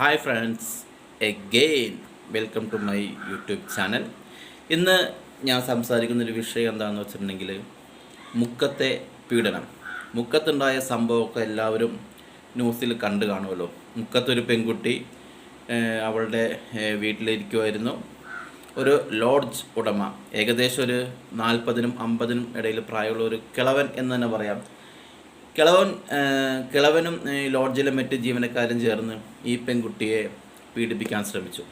Hi friends again welcome to my YouTube channel ഇന്ന് ഞാൻ സംസാരിക്കുന്നൊരു വിഷയം എന്താണെന്ന് വെച്ചിട്ടുണ്ടെങ്കിൽ മുക്കത്തെ പീഡനം. മുക്കത്തുണ്ടായ സംഭവമൊക്കെ എല്ലാവരും ന്യൂസിൽ കണ്ടു കാണുമല്ലോ. മുക്കത്തൊരു പെൺകുട്ടി അവളുടെ വീട്ടിലിരിക്കുമായിരുന്നു ഒരു ലോഡ്ജ് ഉടമ ഏകദേശം ഒരു നാൽപ്പതിനും അമ്പതിനും ഇടയിൽ പ്രായമുള്ള ഒരു കിളവൻ എന്ന് തന്നെ പറയാം. കിളവൻ കിളവനും ലോഡ്ജിലെ മറ്റ് ജീവനക്കാരും ചേർന്ന് ഈ പെൺകുട്ടിയെ പീഡിപ്പിക്കാൻ ശ്രമിച്ചു.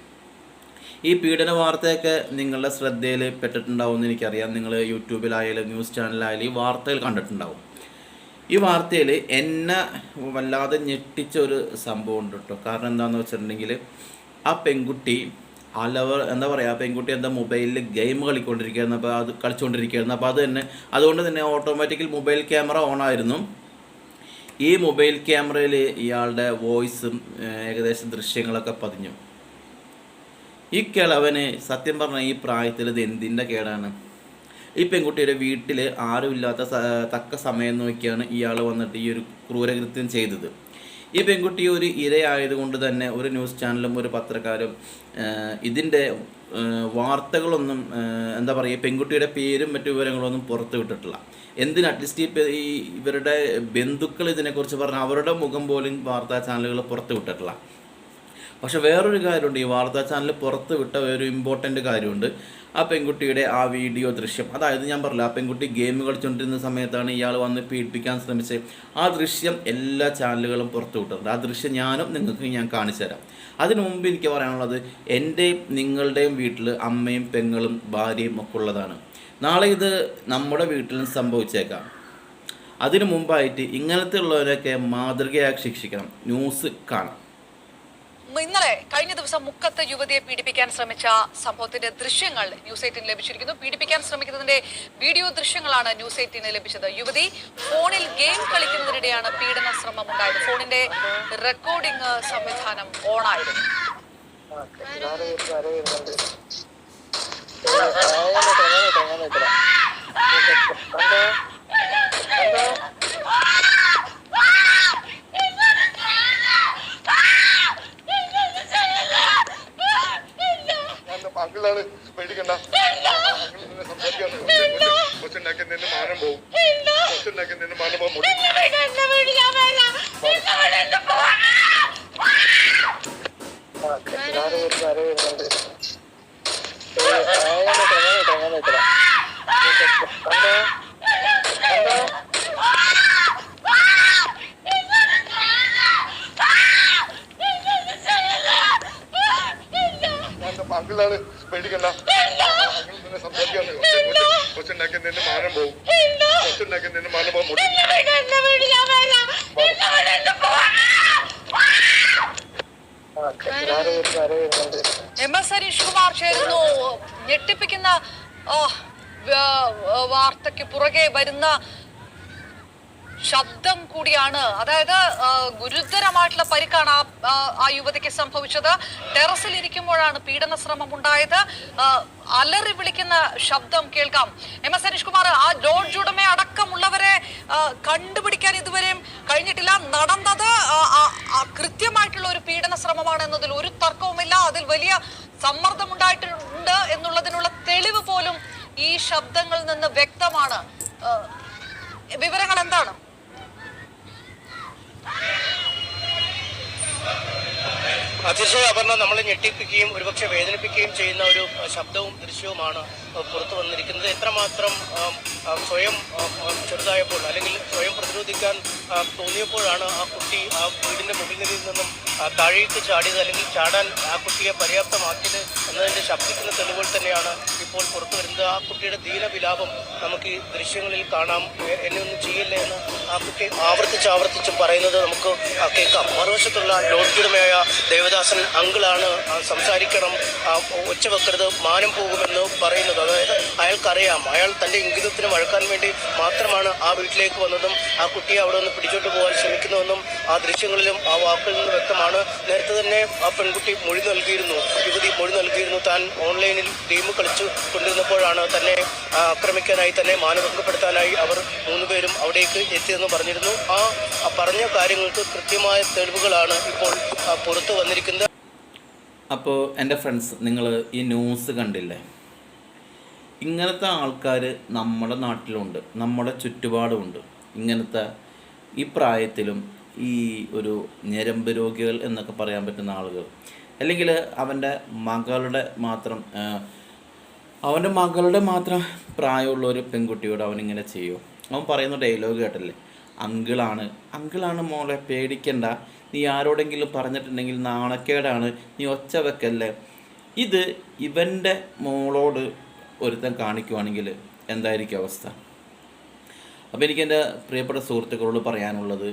ഈ പീഡന വാർത്തയൊക്കെ നിങ്ങളുടെ ശ്രദ്ധയിൽ പെട്ടിട്ടുണ്ടാവും എന്ന് എനിക്കറിയാം. നിങ്ങൾ യൂട്യൂബിലായാലും ന്യൂസ് ചാനലായാലും ഈ വാർത്തകൾ കണ്ടിട്ടുണ്ടാവും. ഈ വാർത്തയിൽ എന്നെ വല്ലാതെ ഞെട്ടിച്ച ഒരു സംഭവം ഉണ്ട് കേട്ടോ. കാരണം എന്താണെന്ന് വെച്ചിട്ടുണ്ടെങ്കിൽ ആ പെൺകുട്ടി അലവർ എന്താ പറയുക ആ പെൺകുട്ടി എന്താ മൊബൈലിൽ ഗെയിം കളിക്കൊണ്ടിരിക്കുകയായിരുന്നു. അപ്പോൾ അത് കളിച്ചുകൊണ്ടിരിക്കുകയായിരുന്നു. അപ്പോൾ അത് തന്നെ അതുകൊണ്ട് തന്നെ ഓട്ടോമാറ്റിക്കൽ മൊബൈൽ ക്യാമറ ഓൺ ആയിരുന്നു. ഈ മൊബൈൽ ക്യാമറയിൽ ഇയാളുടെ വോയിസും ഏകദേശം ദൃശ്യങ്ങളൊക്കെ പതിഞ്ഞു. ഈ കിളവന് സത്യം പറഞ്ഞ ഈ പ്രായത്തിൽ ഇത് എന്തിന്റെ കേടാണ്? ഈ പെൺകുട്ടിയുടെ വീട്ടിൽ ആരുമില്ലാത്ത തക്ക സമയം നോക്കിയാണ് ഇയാൾ വന്നിട്ട് ഈ ഒരു ക്രൂരകൃത്യം ചെയ്തത്. ഈ പെൺകുട്ടി ഒരു ഇരയായതുകൊണ്ട് തന്നെ ഒരു ന്യൂസ് ചാനലും ഒരു പത്രക്കാരും ഇതിന്റെ വാർത്തകളൊന്നും എന്താ പറയുക പെൺകുട്ടിയുടെ പേരും മറ്റു വിവരങ്ങളൊന്നും പുറത്തു വിട്ടിട്ടില്ല. എന്തിന് അറ്റ്ലീസ്റ്റ് ഈ ഇവരുടെ ബന്ധുക്കൾ ഇതിനെക്കുറിച്ച് പറഞ്ഞാൽ അവരുടെ മുഖം പോലും വാർത്താ ചാനലുകൾ പുറത്തു വിട്ടിട്ടില്ല. പക്ഷെ വേറൊരു കാര്യമുണ്ട് ഈ വാർത്താ ചാനൽ പുറത്ത് വിട്ട ഒരു ഇമ്പോർട്ടന്റ് കാര്യമുണ്ട്. ആ പെൺകുട്ടിയുടെ ആ വീഡിയോ ദൃശ്യം. അതായത് ഞാൻ പറഞ്ഞില്ല ആ പെൺകുട്ടി ഗെയിം കളിച്ചുകൊണ്ടിരുന്ന സമയത്താണ് ഇയാൾ വന്ന് പീഡിപ്പിക്കാൻ ശ്രമിച്ചത് ആ ദൃശ്യം എല്ലാ ചാനലുകളും പുറത്തു വിട്ടിട്ടുണ്ട്. ആ ദൃശ്യം ഞാനും നിങ്ങൾക്ക് ഞാൻ കാണിച്ചു തരാം. അതിനു മുമ്പ് എനിക്ക് പറയാനുള്ളത് എന്റെയും നിങ്ങളുടെയും വീട്ടിൽ അമ്മയും പെങ്ങളും ഭാര്യയും ഒക്കെ ഉള്ളതാണ്. നാളെ ഇത് നമ്മുടെ വീട്ടിലും സംഭവിച്ചേക്കാം. അതിനു മുമ്പായിട്ട് ഇങ്ങനത്തെ ഉള്ളവരൊക്കെ മാതൃകയായി ശിക്ഷിക്കണം. ന്യൂസ് കാണാം. ഇന്നലെ കഴിഞ്ഞ ദിവസം മുക്കത്ത് യുവതിയെ പീഡിപ്പിക്കാൻ ശ്രമിച്ച സംഭവത്തിന്റെ ദൃശ്യങ്ങൾ ന്യൂസ് എയ്റ്റീന് ലഭിച്ചിരിക്കുന്നു. പീഡിപ്പിക്കാൻ ശ്രമിക്കുന്നതിന്റെ വീഡിയോ ദൃശ്യങ്ങളാണ് ന്യൂസ് എയ്റ്റീന് ലഭിച്ചത്. യുവതി ഫോണിൽ ഗെയിം കളിക്കുന്നതിനിടെയാണ് പീഡന ശ്രമം ഉണ്ടായത് ഫോണിന്റെ റെക്കോർഡിംഗ് സംവിധാനം ഓണായിരുന്നു അങ്കിളാണ് പേടിക്കണ്ട കൊച്ചുണ്ടാക്കി നിന്നെ മാനം പോകും കൊച്ചുണ്ടാക്കി നിന്നെ മാനം പോകും മുടി അങ്കിളാണ് പേടിക്കണ്ട. നിന്നെ സംസാരിക്കാണ് കൊച്ചുണ്ടാക്കി നിന്നെ മാനം പോകും കൊച്ചുണ്ടാക്കി നിന്നെ മാനം പോകും മുടി എം എസ് ഹരീഷ് കുമാർ ചേരുന്നു. ഞെട്ടിപ്പിക്കുന്ന വാർത്തയ്ക്ക് പുറകെ വരുന്ന ശബ്ദം കൂടിയാണ്. അതായത് ഗുരുതരമായിട്ടുള്ള പരിക്കാണ് ആ- യുവതിക്ക് സംഭവിച്ചത്. ടെറസിൽ ഇരിക്കുമ്പോഴാണ് പീഡന ശ്രമം ഉണ്ടായത്. അലറി വിളിക്കുന്ന ശബ്ദം കേൾക്കാം. എം എസ് സനീഷ് കുമാർ ആ ലോഡ്ജ് ഉടമ അടക്കമുള്ളവരെ കണ്ടുപിടിക്കാൻ ഇതുവരെയും കഴിഞ്ഞിട്ടില്ല. നടന്നത് കൃത്യമായിട്ടുള്ള ഒരു പീഡന ശ്രമമാണ് എന്നതിൽ ഒരു തർക്കവുമില്ല. അതിൽ വലിയ സമ്മർദ്ദം ഉണ്ടായിട്ടുണ്ട് എന്നുള്ളതിനുള്ള തെളിവ് പോലും ഈ ശബ്ദങ്ങളിൽ നിന്ന് വ്യക്തമാണ്. വിവരങ്ങൾ എന്താണ്? തീർച്ചയായും അപർണ നമ്മളെ ഞെട്ടിപ്പിക്കുകയും ഒരുപക്ഷെ വേദനിപ്പിക്കുകയും ചെയ്യുന്ന ഒരു ശബ്ദവും ദൃശ്യവുമാണ് പുറത്തു വന്നിരിക്കുന്നത്. എത്രമാത്രം സ്വയം ചെറുതായപ്പോൾ അല്ലെങ്കിൽ സ്വയം പ്രതിരോധിക്കാൻ തോന്നിയപ്പോഴാണ് ആ കുട്ടി ആ വീടിന്റെ മുകളിൽ നിന്നും താഴേക്ക് ചാടിയത് അല്ലെങ്കിൽ ചാടാൻ ആ കുട്ടിയെ പര്യാപ്തമാക്കിയത് എന്നതിന്റെ ശബ്ദിക്കുന്ന തെളിവുകൾ തന്നെയാണ് ഇപ്പോൾ പുറത്തു വരുന്നത്. ആ കുട്ടിയുടെ ദീനവിലാപം നമുക്ക് ഈ ദൃശ്യങ്ങളിൽ കാണാം. എന്നെ ഒന്നും ചെയ്യില്ല എന്ന് ആ കുട്ടി ആവർത്തിച്ച് ആവർത്തിച്ച് പറയുന്നത് നമുക്ക് കേൾക്കാം. മറുവശത്തുള്ള ലോഡ്ജുടമയായ ദേവദാസൻ അങ്കിളാണ് സംസാരിക്കണം ഒച്ച വെക്കരുത് മാനം പോകുമെന്ന് പറയുന്നത്. അതായത് അയാൾക്കറിയാം അയാൾ തന്റെ ഇംഗിതത്തിന് വഴക്കാൻ വേണ്ടി മാത്രമാണ് ആ വീട്ടിലേക്ക് വന്നതും ആ കുട്ടിയെ അവിടെ നിന്ന് പിടിച്ചോട്ട് പോകാൻ ശ്രമിക്കുന്നുവെന്നും ആ ദൃശ്യങ്ങളിലും ആ വാക്കുകളിൽ നിന്ന് വ്യക്തമാണ്. നേരത്തെ തന്നെ ആ പെൺകുട്ടി മൊഴി നൽകിയിരുന്നു യുവതി മൊഴി നൽകിയിരുന്നു. താൻ ഓൺലൈനിൽ ഗെയിം കളിച്ചു കൊണ്ടിരുന്നപ്പോഴാണ് തന്നെ ആക്രമിക്കാനായി തന്നെ മാനഭംഗപ്പെടുത്താനായി അവർ മൂന്നുപേരും അവിടേക്ക് എത്തിയെന്ന് പറഞ്ഞിരുന്നു. ആ പറഞ്ഞ കാര്യങ്ങൾക്ക് കൃത്യമായ തെളിവുകളാണ് ഇപ്പോൾ പുറത്തു വന്നിരിക്കുന്നത്. അപ്പോൾ എന്റെ ഫ്രണ്ട്സ് നിങ്ങൾ ഈ ന്യൂസ് കണ്ടില്ലേ? ഇങ്ങനത്തെ ആൾക്കാർ നമ്മുടെ നാട്ടിലുണ്ട് നമ്മുടെ ചുറ്റുപാടുമുണ്ട്. ഇങ്ങനത്തെ ഈ പ്രായത്തിലും ഈ ഒരു ഞരമ്പ് രോഗികൾ എന്നൊക്കെ പറയാൻ പറ്റുന്ന ആളുകൾ അല്ലെങ്കിൽ അവന്റെ മകളുടെ മാത്രം അവന്റെ മകളുടെ മാത്രം പ്രായമുള്ള ഒരു പെൺകുട്ടിയോട് അവനിങ്ങനെ ചെയ്യുമോ അവൻ പറയുന്ന ഡയലോഗ് കേട്ടല്ലേ? അങ്കിളാണ്. അങ്കിളാണ് മോളെ പേടിക്കണ്ട. നീ ആരോടെങ്കിലും പറഞ്ഞിട്ടുണ്ടെങ്കിൽ നാണക്കേടാണ്. നീ ഒച്ച വെക്കല്ലേ? ഇത് ഇവന്റെ മോളോട് ഒരുത്തൻ കാണിക്കുവാണെങ്കിൽ എന്തായിരിക്കും അവസ്ഥ? അപ്പോൾ എനിക്ക് എന്റെ പ്രിയപ്പെട്ട സുഹൃത്തുക്കളോട് പറയാനുള്ളത്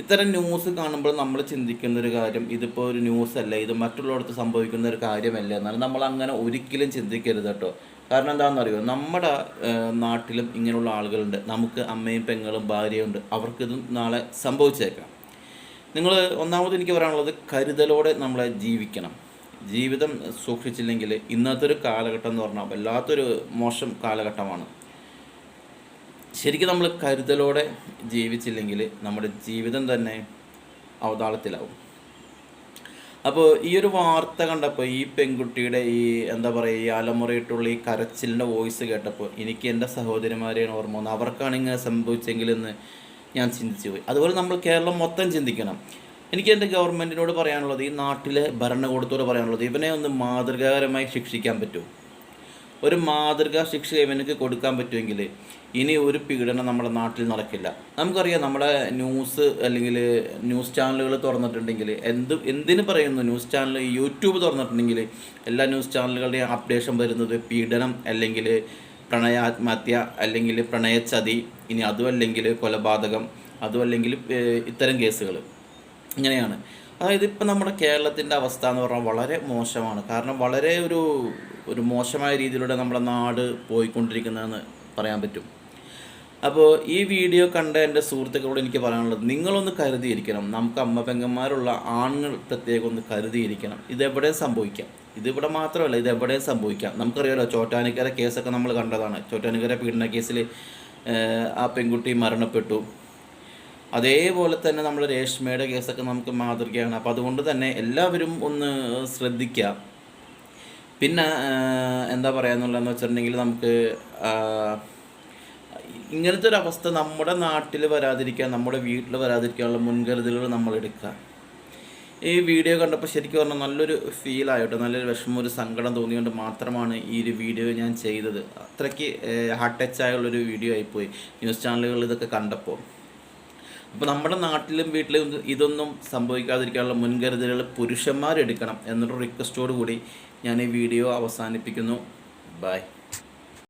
ഇത്തരം ന്യൂസ് കാണുമ്പോൾ നമ്മൾ ചിന്തിക്കുന്ന ഒരു കാര്യം ഇതിപ്പോൾ ഒരു ന്യൂസ് അല്ല ഇത് മറ്റുള്ളവർക്ക് സംഭവിക്കുന്ന ഒരു കാര്യമല്ല എന്നാലും നമ്മൾ അങ്ങനെ ഒരിക്കലും ചിന്തിക്കരുത് കേട്ടോ. കാരണം എന്താണെന്നറിയോ? നമ്മുടെ നാട്ടിലും ഇങ്ങനെയുള്ള ആളുകളുണ്ട്. നമുക്ക് അമ്മയും പെങ്ങളും ഭാര്യയും ഉണ്ട് അവർക്കിത് നാളെ സംഭവിച്ചേക്കാം. നിങ്ങൾ ഒന്നാമത് എനിക്ക് പറയാനുള്ളത് കരുതലോടെ നമ്മളെ ജീവിക്കണം. ജീവിതം സൂക്ഷിച്ചില്ലെങ്കിൽ ഇന്നത്തെ ഒരു കാലഘട്ടം എന്ന് പറഞ്ഞാൽ വല്ലാത്തൊരു മോശം കാലഘട്ടമാണ്. ശരിക്കും നമ്മൾ കരുതലോടെ ജീവിച്ചില്ലെങ്കിൽ നമ്മുടെ ജീവിതം തന്നെ അവതാളത്തിലാവും. അപ്പോൾ ഈ ഒരു വാർത്ത കണ്ടപ്പോൾ ഈ പെൺകുട്ടിയുടെ ഈ എന്താ പറയുക ഈ അലമുറയിട്ടുള്ള ഈ കരച്ചിലിന്റെ വോയിസ് കേട്ടപ്പോൾ എനിക്ക് എന്റെ സഹോദരിമാരെയാണ് ഓർമ്മ വന്നത്. അവർക്കാണ് ഇങ്ങനെ സംഭവിച്ചെങ്കിലെന്ന് ഞാൻ ചിന്തിച്ചു പോയി. അതുപോലെ നമ്മൾ കേരളം മൊത്തം ചിന്തിക്കണം. എനിക്ക് എന്റെ ഗവൺമെന്റിനോട് പറയാനുള്ളത് ഈ നാട്ടിലെ ഭരണകൂടത്തോട് പറയാനുള്ളത് ഇവനെ ഒന്ന് മാതൃകാപരമായി ശിക്ഷിക്കാൻ പറ്റുമോ ഒരു മാതൃകാ ശിക്ഷ ഇവനക്ക് കൊടുക്കാൻ പറ്റുമെങ്കിൽ ഇനി ഒരു പീഡനം നമ്മുടെ നാട്ടിൽ നടക്കില്ല. നമുക്കറിയാം നമ്മുടെ ന്യൂസ് അല്ലെങ്കിൽ ന്യൂസ് ചാനലുകൾ തുറന്നിട്ടുണ്ടെങ്കിൽ എന്ത് എന്തിനു പറയുന്നു ന്യൂസ് ചാനൽ? യൂട്യൂബ് തുറന്നിട്ടുണ്ടെങ്കിൽ എല്ലാ ന്യൂസ് ചാനലുകളുടെയും അപ്ഡേഷൻ വരുന്നത് പീഡനം അല്ലെങ്കിൽ പ്രണയ പ്രണയാത്മഹത്യ അല്ലെങ്കിൽ പ്രണയച്ചതി ഇനി അതും അല്ലെങ്കിൽ കൊലപാതകം അതും അല്ലെങ്കിൽ ഇത്തരം കേസുകൾ ഇങ്ങനെയാണ്. അതായത് ഇപ്പം നമ്മുടെ കേരളത്തിന്റെ അവസ്ഥ എന്ന് പറഞ്ഞാൽ വളരെ മോശമാണ്. കാരണം വളരെ ഒരു ഒരു മോശമായ രീതിയിലൂടെ നമ്മുടെ നാട് പോയിക്കൊണ്ടിരിക്കുന്നതെന്ന് പറയാൻ പറ്റും. അപ്പോൾ ഈ വീഡിയോ കണ്ട എന്റെ സുഹൃത്തുക്കളോട് എനിക്ക് പറയാനുള്ളത് നിങ്ങളൊന്ന് കരുതിയിരിക്കണം. നമുക്ക് അമ്മ പെങ്ങന്മാരുള്ള ആണുങ്ങൾ പ്രത്യേകം ഒന്ന് കരുതിയിരിക്കണം. ഇതെവിടെയും സംഭവിക്കാം. ഇതിവിടെ മാത്രമല്ല ഇതെവിടെയും സംഭവിക്കാം. നമുക്കറിയാലോ ചോറ്റാനിക്കര കേസൊക്കെ നമ്മൾ കണ്ടതാണ്. ചോറ്റാനിക്കര പീഡന കേസിൽ ആ പെൺകുട്ടി മരണപ്പെട്ടു. അതേപോലെ തന്നെ നമ്മൾ രേഷ്മയുടെ കേസൊക്കെ നമുക്ക് മാതൃകയാണ്. അപ്പോൾ അതുകൊണ്ട് തന്നെ എല്ലാവരും ഒന്ന് ശ്രദ്ധിക്കുക പിന്നെ എന്താ പറയാന്നുള്ളതെന്ന് വെച്ചിട്ടുണ്ടെങ്കിൽ നമുക്ക് ഇങ്ങനത്തെ ഒരു അവസ്ഥ നമ്മുടെ നാട്ടിൽ വരാതിരിക്കാൻ നമ്മുടെ വീട്ടിൽ വരാതിരിക്കാനുള്ള മുൻകരുതലുകൾ നമ്മൾ എടുക്കുക. ഈ വീഡിയോ കണ്ടപ്പോൾ ശരിക്കും പറഞ്ഞാൽ നല്ലൊരു ഫീൽ ആയിട്ട് നല്ലൊരു വിഷമം ഒരു സങ്കടം തോന്നിയുകൊണ്ട് മാത്രമാണ് ഈ ഒരു വീഡിയോ ഞാൻ ചെയ്തത്. അത്രയ്ക്ക് ഹാർട്ട് ടച്ച് ആയുള്ളൊരു വീഡിയോ ആയിപ്പോയി. ന്യൂസ് ചാനലുകൾ ഇതൊക്കെ കണ്ടപ്പോൾ. അപ്പോൾ നമ്മുടെ നാട്ടിലും വീട്ടിലും ഇത് ഇതൊന്നും സംഭവിക്കാതിരിക്കാനുള്ള മുൻകരുതലുകൾ പുരുഷന്മാരെടുക്കണം എന്നൊരു റിക്വസ്റ്റോട് കൂടി ഞാൻ ഈ വീഡിയോ അവസാനിപ്പിക്കുന്നു. ബൈ